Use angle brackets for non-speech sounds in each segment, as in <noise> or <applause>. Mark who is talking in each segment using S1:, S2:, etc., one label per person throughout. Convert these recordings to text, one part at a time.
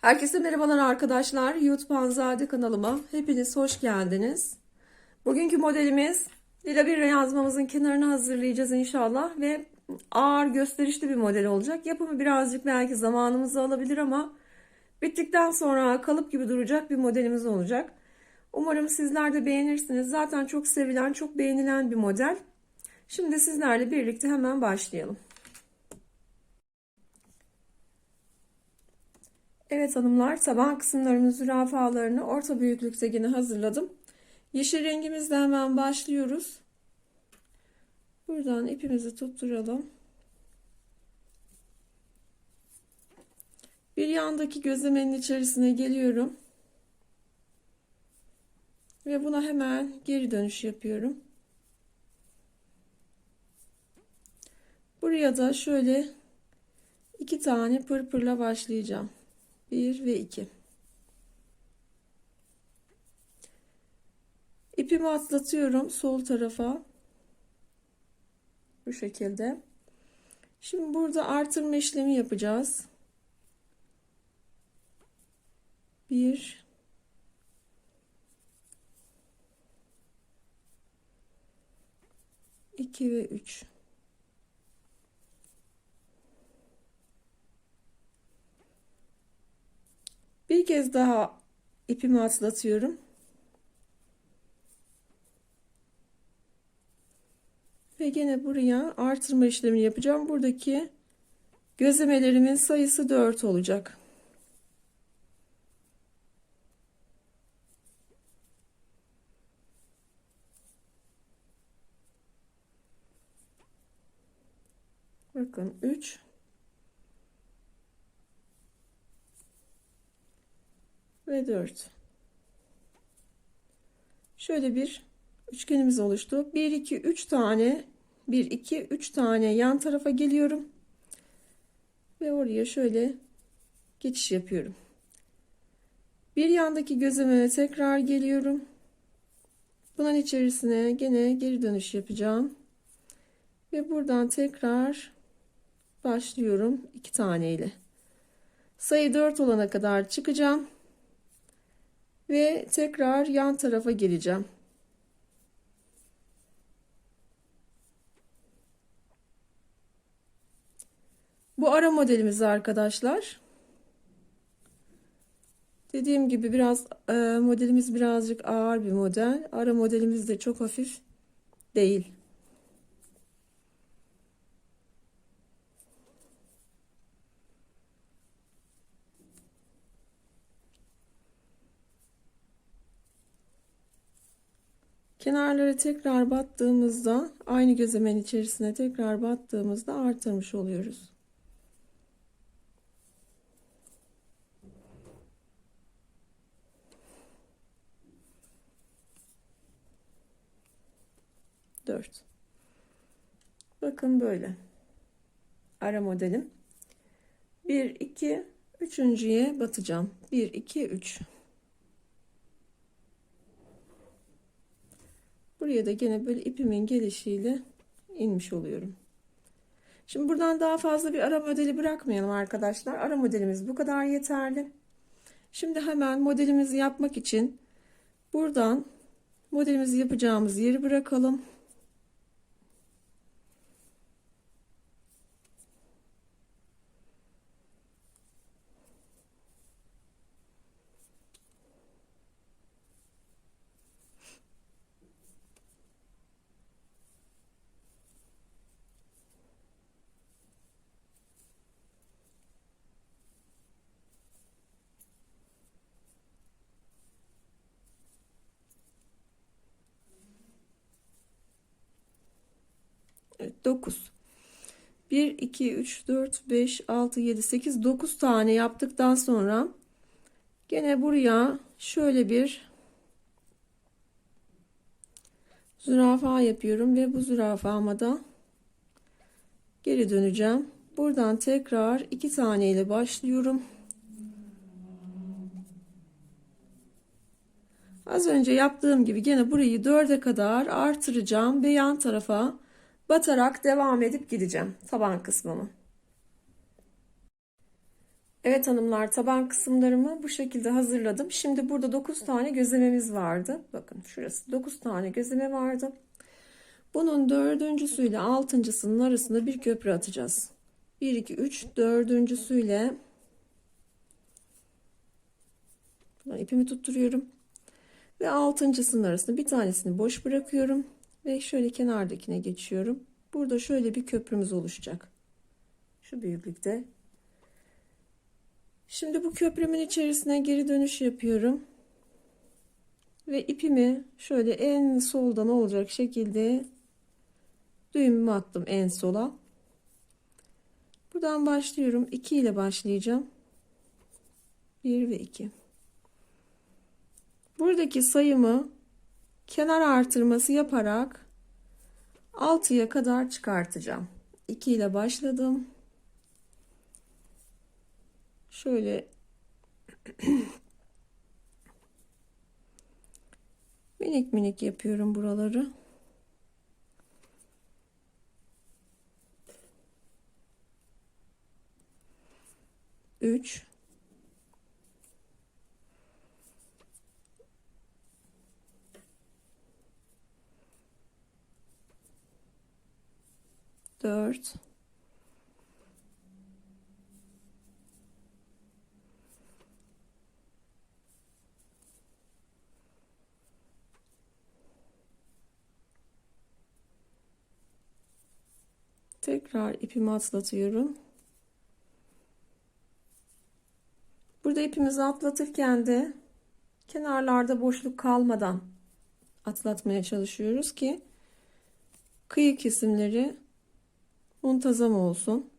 S1: Herkese merhabalar arkadaşlar. YouTube Hanzade kanalıma hepiniz hoş geldiniz. Bugünkü modelimiz lila bir yazmamızın kenarını hazırlayacağız inşallah ve ağır gösterişli bir model olacak. Yapımı birazcık belki zamanımızı alabilir ama bittikten sonra kalıp gibi duracak bir modelimiz olacak. Umarım sizler de beğenirsiniz. Zaten çok sevilen, çok beğenilen bir model. Şimdi sizlerle birlikte hemen başlayalım. Evet hanımlar taban kısımlarının zürafalarını orta büyüklükte yine hazırladım. Yeşil rengimizle hemen başlıyoruz. Buradan ipimizi tutturalım. Bir yandaki gözlemenin içerisine geliyorum. Ve buna hemen geri dönüş yapıyorum. Buraya da şöyle iki tane pırpırla başlayacağım. 1 ve 2. İpimi atlatıyorum sol tarafa. Bu şekilde. Şimdi burada artırma işlemi yapacağız. 1 2 ve 3. Bir kez daha ipimi atlatıyorum. Ve gene buraya artırma işlemini yapacağım. Buradaki gözlemelerimin sayısı 4 olacak. Bakın 3 ve 4. Şöyle bir üçgenimiz oluştu. 1 2 3 tane 1 2 3 tane yan tarafa geliyorum. Ve oraya şöyle geçiş yapıyorum. Bir yandaki gözlememe tekrar geliyorum. Bunun içerisine gene geri dönüş yapacağım. Ve buradan tekrar başlıyorum iki tane ile. Sayı 4 olana kadar çıkacağım ve tekrar yan tarafa geleceğim. Bu ara modelimiz arkadaşlar. Dediğim gibi biraz e, modelimiz birazcık ağır bir model. Ara modelimiz de çok hafif değil. Kenarları tekrar battığımızda aynı gözlemenin içerisine tekrar battığımızda artırmış oluyoruz. Dört. Bakın böyle. Ara modelim. Bir, iki, üçüncüye batacağım. Bir, iki, üç. Buraya da gene böyle ipimin gelişiyle inmiş oluyorum. Şimdi buradan daha fazla bir ara modeli bırakmayalım arkadaşlar. Ara modelimiz bu kadar yeterli. Şimdi hemen modelimizi yapmak için buradan modelimizi yapacağımız yeri bırakalım. 9. 1, 2, 3, 4, 5, 6, 7, 8, 9 tane yaptıktan sonra gene buraya şöyle bir zürafa yapıyorum ve bu zürafama da geri döneceğim. Buradan tekrar iki tane ile başlıyorum. Az önce yaptığım gibi gene burayı dörde kadar artıracağım ve yan tarafa batarak devam edip gideceğim taban kısmımı. Evet hanımlar taban kısımlarımı bu şekilde hazırladım. Şimdi burada 9 tane gözlememiz vardı. Bakın şurası 9 tane gözleme vardı. Bunun dördüncüsüyle altıncısının arasında bir köprü atacağız. 1, 2, 3 dördüncüsüyle ipimi tutturuyorum. Ve altıncısının arasında bir tanesini boş bırakıyorum. Ve şöyle kenardakine geçiyorum. Burada şöyle bir köprümüz oluşacak. Şu büyüklükte. Şimdi bu köprümün içerisine geri dönüş yapıyorum. Ve ipimi şöyle en soldan olacak şekilde düğümümü attım en sola. Buradan başlıyorum. 2 ile başlayacağım. 1 ve 2. Buradaki sayımı kenar artırması yaparak 6'ya kadar çıkartacağım. 2 ile başladım. Şöyle <clears throat> minik minik yapıyorum buraları. Üç. Dört. Tekrar ipimi atlatıyorum. Burada ipimizi atlatırken de kenarlarda boşluk kalmadan atlatmaya çalışıyoruz ki kıyı kesimleri muntazam olsun.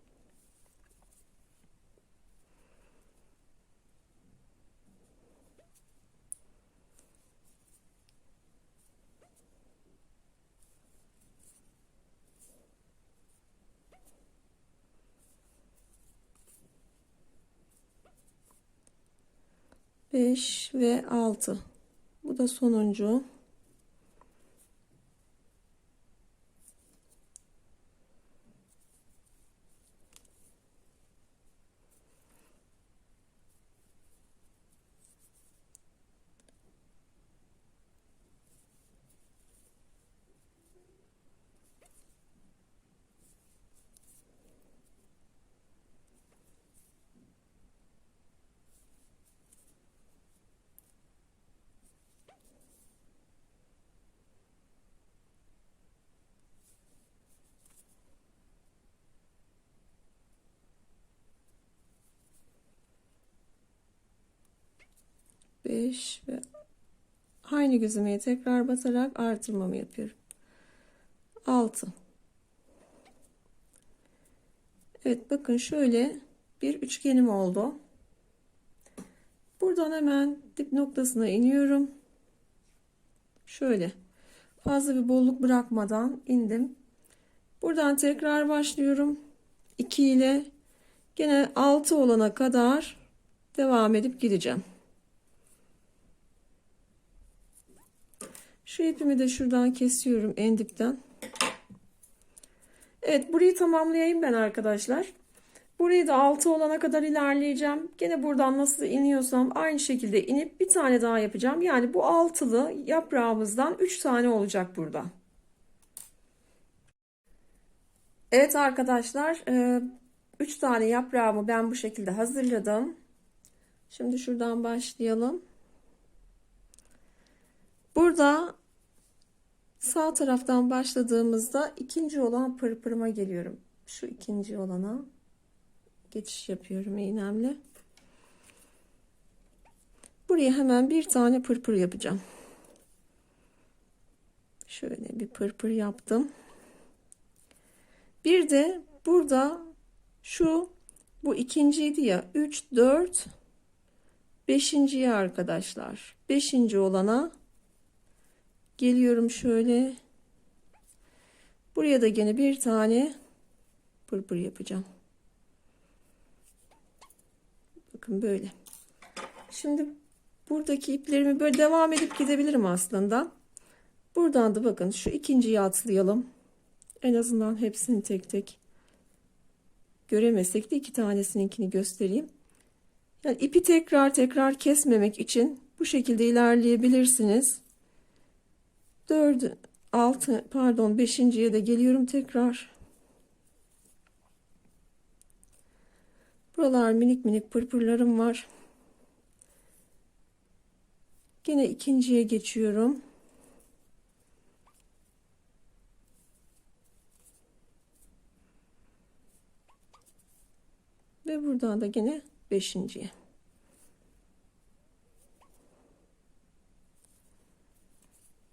S1: Beş ve altı. Bu da sonuncu. Beş ve aynı gözümeye tekrar basarak artırmamı yapıyorum. Altı. Evet bakın şöyle bir üçgenim oldu. Buradan hemen dip noktasına iniyorum. Şöyle fazla bir bolluk bırakmadan indim. Buradan tekrar başlıyorum. 2 ile gene 6 olana kadar devam edip gideceğim. Şu ipimi de şuradan kesiyorum en dipten. Evet burayı tamamlayayım ben arkadaşlar. Burayı da 6 olana kadar ilerleyeceğim. Gene buradan nasıl iniyorsam aynı şekilde inip bir tane daha yapacağım. Yani bu altılı yaprağımızdan 3 tane olacak burada. Evet arkadaşlar 3 tane yaprağımı ben bu şekilde hazırladım. Şimdi şuradan başlayalım. Burada sağ taraftan başladığımızda ikinci olan pırpırıma geliyorum. Şu ikinci olana geçiş yapıyorum iğnemle. Buraya hemen bir tane pırpır yapacağım. Şöyle bir pırpır yaptım. Bir de burada şu bu ikinciydi ya 3 4 beşinciye arkadaşlar. Beşinci olana geliyorum şöyle. Buraya da gene bir tane pırpır yapacağım. Bakın böyle. Şimdi buradaki iplerimi böyle devam edip gidebilirim aslında. Buradan da bakın şu ikinciyi atlayalım. En azından hepsini tek tek göremesek de iki tanesininkini göstereyim. Yani ipi tekrar tekrar kesmemek için bu şekilde ilerleyebilirsiniz. 4 6 pardon 5.ye de geliyorum tekrar. Buralar minik minik pırpırlarım var. Yine ikinciye geçiyorum. Ve buradan da yine beşinciye.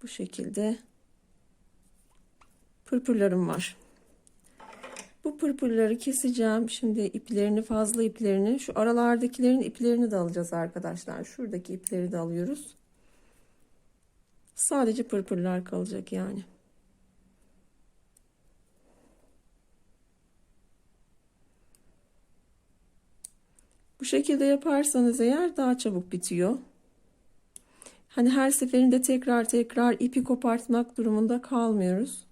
S1: Bu şekilde pırpırlarım var. Bu pırpırları keseceğim. Şimdi iplerini fazla iplerini şu aralardakilerin iplerini de alacağız arkadaşlar. Şuradaki ipleri de alıyoruz. Sadece pırpırlar kalacak yani. Bu şekilde yaparsanız eğer daha çabuk bitiyor. Hani her seferinde tekrar tekrar ipi kopartmak durumunda kalmıyoruz.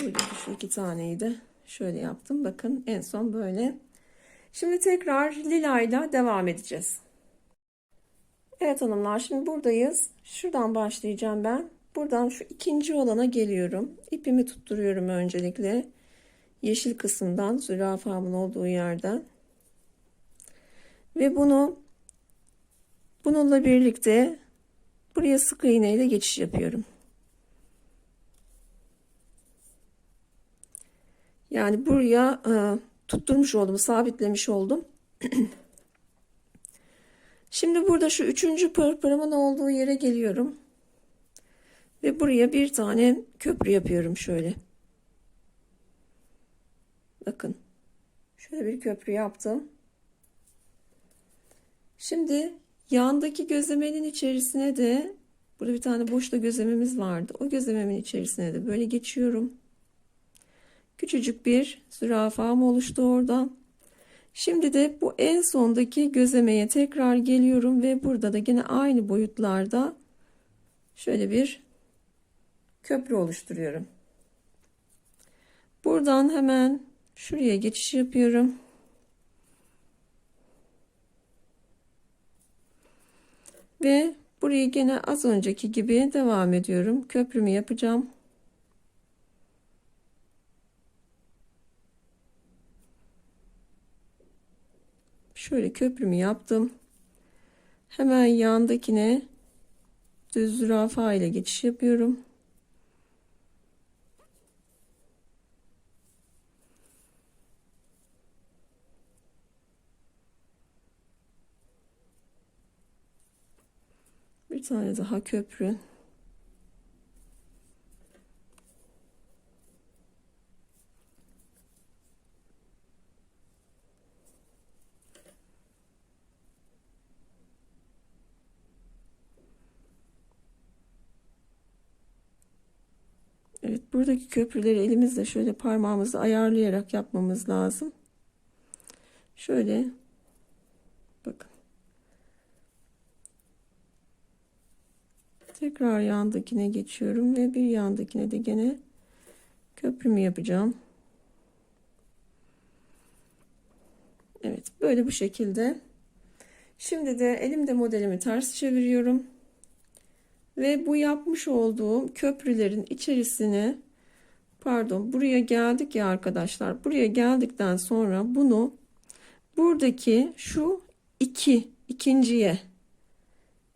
S1: Buradaki şu iki taneyi de şöyle yaptım. Bakın en son böyle. Şimdi tekrar lilayla devam edeceğiz. Evet hanımlar şimdi buradayız. Şuradan başlayacağım ben. Buradan şu ikinci olana geliyorum. İpimi tutturuyorum öncelikle. Yeşil kısımdan zürafamın olduğu yerden. Ve bunu bununla birlikte buraya sık iğne ile geçiş yapıyorum. Yani buraya e, tutturmuş oldum, sabitlemiş oldum. <clears throat> Şimdi burada şu üçüncü pırpırımın olduğu yere geliyorum. Ve buraya bir tane köprü yapıyorum şöyle. Bakın. Şöyle bir köprü yaptım. Şimdi yandaki gözlemenin içerisine de burada bir tane boşta gözlememiz vardı. O gözlememin içerisine de böyle geçiyorum. Küçücük bir zürafam oluştu oradan. Şimdi de bu en sondaki gözlemeye tekrar geliyorum ve burada da yine aynı boyutlarda şöyle bir köprü oluşturuyorum. Buradan hemen şuraya geçiş yapıyorum. Ve burayı gene az önceki gibi devam ediyorum. Köprümü yapacağım. Şöyle köprümü yaptım. Hemen yandakine düz zürafa ile geçiş yapıyorum. Bir tane daha köprü. Evet buradaki köprüleri elimizle şöyle parmağımızla ayarlayarak yapmamız lazım. Şöyle bakın. Tekrar yandakine geçiyorum ve bir yandakine de gene köprümü yapacağım. Evet böyle bu şekilde. Şimdi de elimde modelimi ters çeviriyorum. Ve bu yapmış olduğum köprülerin içerisine pardon buraya geldik ya arkadaşlar. Buraya geldikten sonra bunu buradaki şu iki ikinciye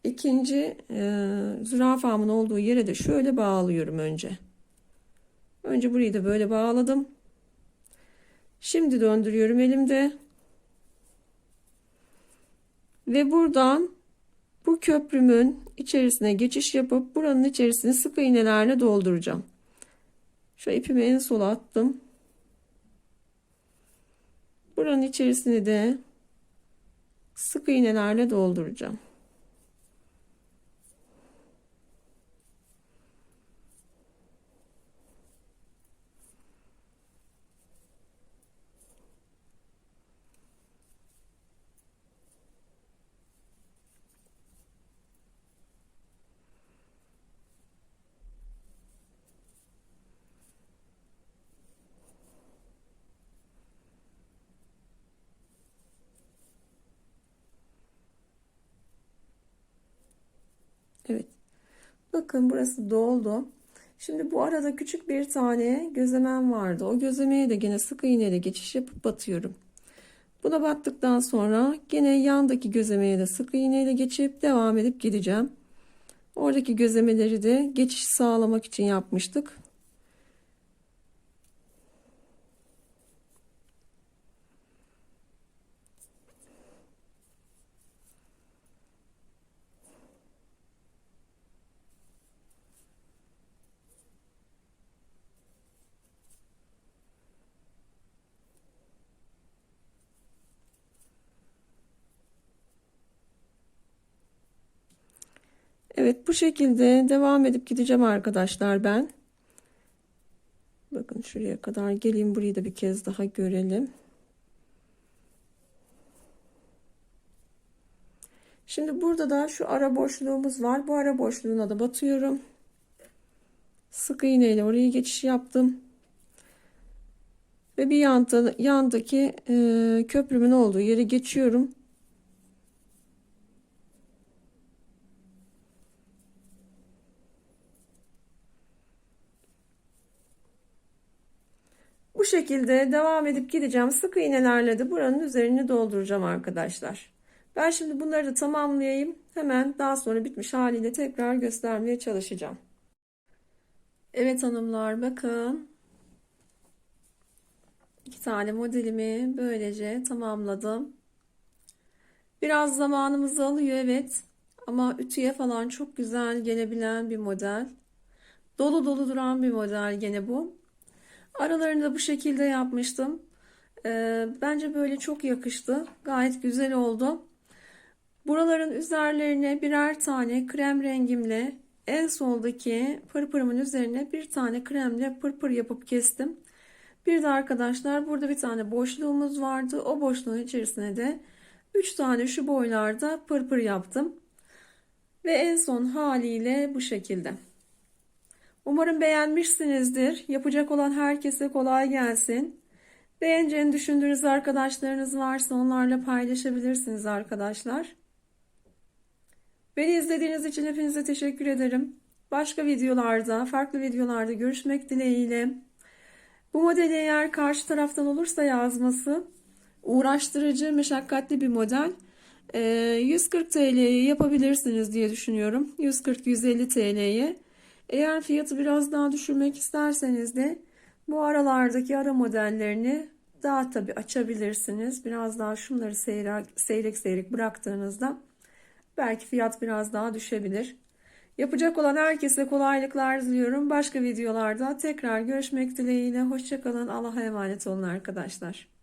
S1: ikinci e, zürafamın olduğu yere de şöyle bağlıyorum önce. Önce burayı da böyle bağladım. Şimdi döndürüyorum elimde. Ve buradan bu köprümün içerisine geçiş yapıp buranın içerisini sık iğnelerle dolduracağım. Şu ipimi en sola attım. Buranın içerisini de sık iğnelerle dolduracağım. Bakın burası doldu. Şimdi bu arada küçük bir tane gözlemem vardı. O gözlemeye de gene sık iğneyle geçiş yapıp batıyorum. Buna battıktan sonra gene yandaki gözlemeye de sık iğneyle geçip devam edip gideceğim. Oradaki gözlemeleri de geçiş sağlamak için yapmıştık. Evet bu şekilde devam edip gideceğim arkadaşlar ben. Bakın şuraya kadar geleyim burayı da bir kez daha görelim. Şimdi burada da şu ara boşluğumuz var. Bu ara boşluğuna da batıyorum. Sık iğne ile oraya geçiş yaptım. Ve bir yanda, yandaki e, köprümün olduğu yere geçiyorum. Bu şekilde devam edip gideceğim. Sık iğnelerle de buranın üzerini dolduracağım arkadaşlar. Ben şimdi bunları da tamamlayayım. Hemen daha sonra bitmiş haliyle tekrar göstermeye çalışacağım. Evet hanımlar bakın. İki tane modelimi böylece tamamladım. Biraz zamanımızı alıyor evet. Ama ütüye falan çok güzel gelebilen bir model. Dolu dolu duran bir model gene bu. Aralarını da bu şekilde yapmıştım. Ee, bence böyle çok yakıştı. Gayet güzel oldu. Buraların üzerlerine birer tane krem rengimle en soldaki pırpırımın üzerine bir tane kremle pırpır yapıp kestim. Bir de arkadaşlar burada bir tane boşluğumuz vardı. O boşluğun içerisine de 3 tane şu boylarda pırpır yaptım. Ve en son haliyle bu şekilde. Umarım beğenmişsinizdir. Yapacak olan herkese kolay gelsin. Beğeneceğini düşündüğünüz arkadaşlarınız varsa onlarla paylaşabilirsiniz arkadaşlar. Beni izlediğiniz için hepinize teşekkür ederim. Başka videolarda, farklı videolarda görüşmek dileğiyle. Bu modeli eğer karşı taraftan olursa yazması uğraştırıcı, meşakkatli bir model. 140 TL'ye yapabilirsiniz diye düşünüyorum. 140-150 TL'ye. Eğer fiyatı biraz daha düşürmek isterseniz de bu aralardaki ara modellerini daha tabi açabilirsiniz. Biraz daha şunları seyrek seyrek, seyrek bıraktığınızda belki fiyat biraz daha düşebilir. Yapacak olan herkese kolaylıklar diliyorum. Başka videolarda tekrar görüşmek dileğiyle. Hoşçakalın. Allah'a emanet olun arkadaşlar.